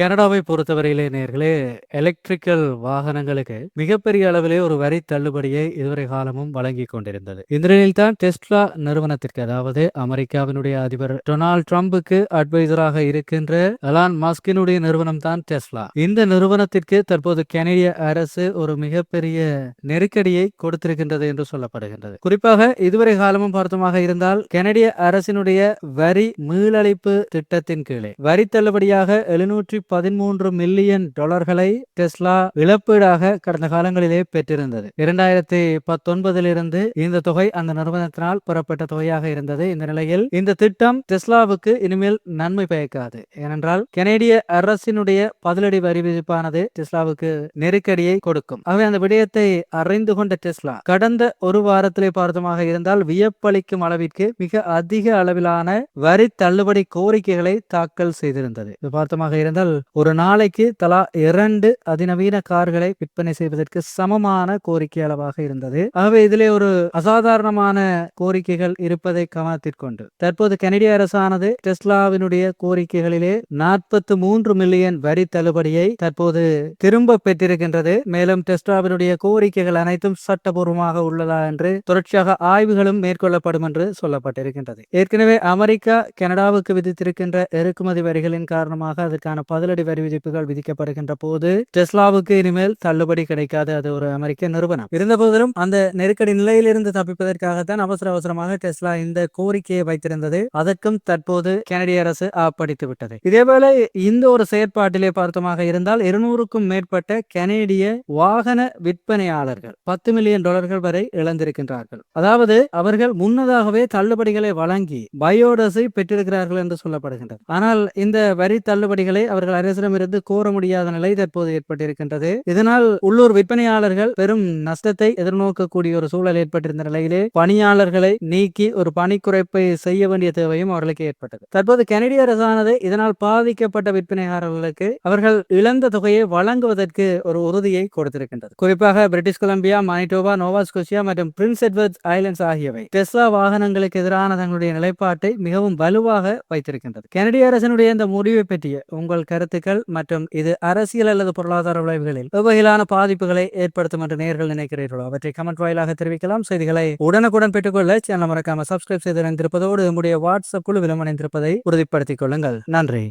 கனடாவை பொறுத்தவரையிலே நேர்களே எலக்ட்ரிக்கல் வாகனங்களுக்கு மிகப்பெரிய அளவிலே ஒரு வரி தள்ளுபடியை இதுவரை காலமும் வழங்கி கொண்டிருந்தது. இந்த நிலையில்தான் டெஸ்லா நிறுவனத்திற்கு அதாவது அமெரிக்காவினுடைய அதிபர் டொனால்ட் ட்ரம்புக்கு அட்வைசராக இருக்கின்ற அலான் மாஸ்கினுடைய நிறுவனம் தான் டெஸ்லா. இந்த நிறுவனத்திற்கு தற்போது கெனடிய அரசு ஒரு மிகப்பெரிய நெருக்கடியை கொடுத்திருக்கின்றது என்று சொல்லப்படுகின்றது. குறிப்பாக இதுவரை காலமும் பார்த்தமாக இருந்தால் கெனடிய அரசினுடைய வரி மீளழிப்பு திட்டத்தின் கீழே வரி தள்ளுபடியாக எழுநூற்றி பதிமூன்று மில்லியன் டாலர்களை டெஸ்லா இழப்பீடாக கடந்த காலங்களிலே பெற்றிருந்தது. இரண்டாயிரத்தி பத்தொன்பதிலிருந்து இந்த தொகை அந்த நிறுவனத்தினால் பெறப்பட்ட தொகையாக இருந்தது. இந்த நிலையில் இந்த திட்டம் டெஸ்லாவுக்கு இனிமேல் நன்மை பயக்காது. ஏனென்றால் கனேடிய அரசினுடைய பதிலடி வரி விதிப்பானது டெஸ்லாவுக்கு நெருக்கடியை கொடுக்கும். ஆகவே அந்த விடயத்தை அறிந்து கொண்ட டெஸ்லா கடந்த ஒரு வாரத்திலே பார்த்தமாக இருந்தால் வியப்பளிக்கும் அளவிற்கு மிக அதிக அளவிலான வரி தள்ளுபடி கோரிக்கைகளை தாக்கல் செய்திருந்தது. இது பார்த்தமாக இருந்தால் ஒரு நாளைக்கு தலா இரண்டு அதிநவீன கார்களை விற்பனை செய்வதற்கு சமமான கோரிக்கை அளவாக இருந்தது. ஆகவே இதிலே ஒரு அசாதாரணமான கோரிக்கைகள் இருப்பதை கவனத்திற்கொண்டு. தற்போது கனடிய அரசானது டெஸ்லாவினுடைய கோரிக்கைகளிலே நாற்பத்தி மூன்று மில்லியன் வரி தள்ளுபடியை தற்போது திரும்ப பெற்றிருக்கின்றது. மேலும் டெஸ்லாவினுடைய கோரிக்கைகள் அனைத்தும் சட்டபூர்வமாக உள்ளதா என்று தொடர்ச்சியாக ஆய்வுகளும் மேற்கொள்ளப்படும் என்று சொல்லப்பட்டிருக்கின்றது. ஏற்கனவே அமெரிக்கா கனடாவுக்கு விதித்திருக்கின்ற இறக்குமதி வரிகளின் காரணமாக அதற்கான முதலடி வரி விதிப்புகள் விதிக்கப்படுகின்ற போது டெஸ்லாவுக்கு இனிமேல் தள்ளுபடி கிடைக்காது. அது ஒரு அமெரிக்க நிறுவனம். இருந்த போதிலும் அந்த நெருக்கடி நிலையிலிருந்து தப்பிப்பதற்காகத்தான் அவசர அவசரமாக டெஸ்லா இந்த கோரிக்கையை வைத்திருந்தது. அதற்கும் தற்போது கனடிய அரசு ஆப்படித்து விட்டது. இதேபோல இந்த ஒரு செயற்பாட்டிலே பார்த்தமாக இருந்தால் இருநூறுக்கும் மேற்பட்ட கனேடிய வாகன விற்பனையாளர்கள் பத்து மில்லியன் டாலர்கள் வரை இழந்திருக்கின்றார்கள். அதாவது அவர்கள் முன்னதாகவே தள்ளுபடிகளை வழங்கி பயோடஸை பெற்றிருக்கிறார்கள் என்று சொல்லப்படுகின்றது. ஆனால் இந்த வரி தள்ளுபடிகளை அவர்கள் அரசிடமிருந்து கோர முடியாத நிலை தற்போது ஏற்பட்டிருக்கின்றது. இதனால் உள்ளூர் விற்பனையாளர்கள் பெரும் நஷ்டத்தை எதிர்நோக்கக்கூடிய ஒரு சூழல் ஏற்பட்டிருந்த நிலையிலே பணியாளர்களை நீக்கி ஒரு பணி குறைப்பை செய்ய வேண்டிய தேவையும் அவர்களுக்கு ஏற்பட்டது. தற்போது கனடிய அரசானது இதனால் பாதிக்கப்பட்ட விற்பனையாளர்களுக்கு அவர்கள் இழந்த தொகையை வழங்குவதற்கு ஒரு உறுதியை கொடுத்திருக்கின்றது. குறிப்பாக பிரிட்டிஷ் கொலம்பியா மானிட்டோபா நோவாஸ்கோசியா மற்றும் பிரின்ஸ் எட்வர்ட்ஸ் ஐலண்ட்ஸ் ஆகியவை டெஸ்லா வாகனங்களுக்கு எதிரான தங்களுடைய நிலைப்பாட்டை மிகவும் வலுவாக வைத்திருக்கின்றது. கனடிய அரசனுடைய இந்த முடிவை பற்றிய உங்கள் கருத்துக்கள் மற்றும் இது அரசியல் அல்லது பொருளாதார விளைவுகளில் எவ்வகையிலான பாதிப்புகளை ஏற்படுத்தும் என்று நேர்கள் நினைக்கிறீர்களோ அவற்றை கமெண்ட் வாயிலாக தெரிவிக்கலாம். செய்திகளை உடனுக்குடன் பெற்றுக்கொள்ள சேனல் மறக்காம சப்ஸ்கிரைப் செய்து இணைந்திருப்பதோடு நம்முடைய வாட்ஸ்அப் குழுவிலும் இணைந்திருப்பதை உறுதிப்படுத்திக் கொள்ளுங்கள். நன்றி.